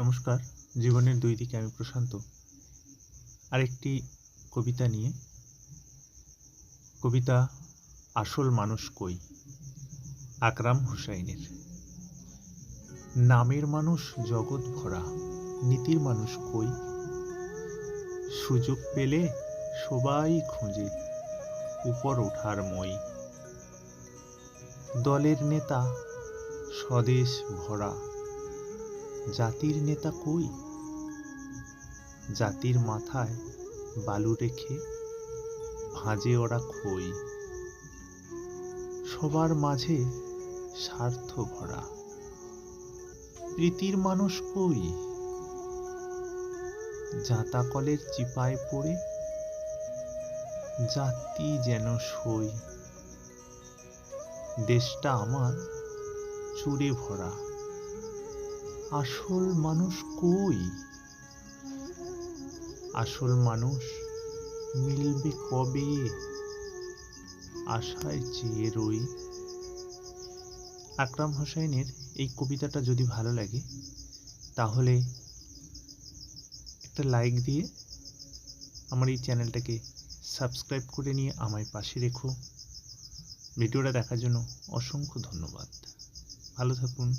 নমস্কার, জীবনের দুই দিকে আমি প্রশান্ত। আরেকটি কবিতা নিয়ে। কবিতা, আসল মানুষ কই? আকরাম হুসাইনের। নামের মানুষ জগৎ ভরা, নীতির মানুষ কই? সুযোগ পেলে সবাই খোঁজে, উপর ওঠার মই। দলের নেতা, স্বদেশ ভরা জাতির নেতা কই? জাতির মাথায় বালু রেখে ভাঁজে ওরা খই। সবার মাঝে স্বার্থ ভরা। প্রীতির মানুষ কই? জাতা কলের চিপায় পড়ে জাতি যেন সই। দেশটা আমার চুরে ভরা। আসল মানুষ কই? আসল মানুষ মিলবে কবে? আশায় চেয়ে রই। আকরাম হোসেনের এই কবিতাটা যদি ভালো লাগে, তাহলে একটা লাইক দিয়ে আমার এই চ্যানেলটাকে সাবস্ক্রাইব করে নিয়ে আমায় পাশে রেখো। ভিডিওটা দেখার জন্য অসংখ্য ধন্যবাদ। ভালো থাকুন।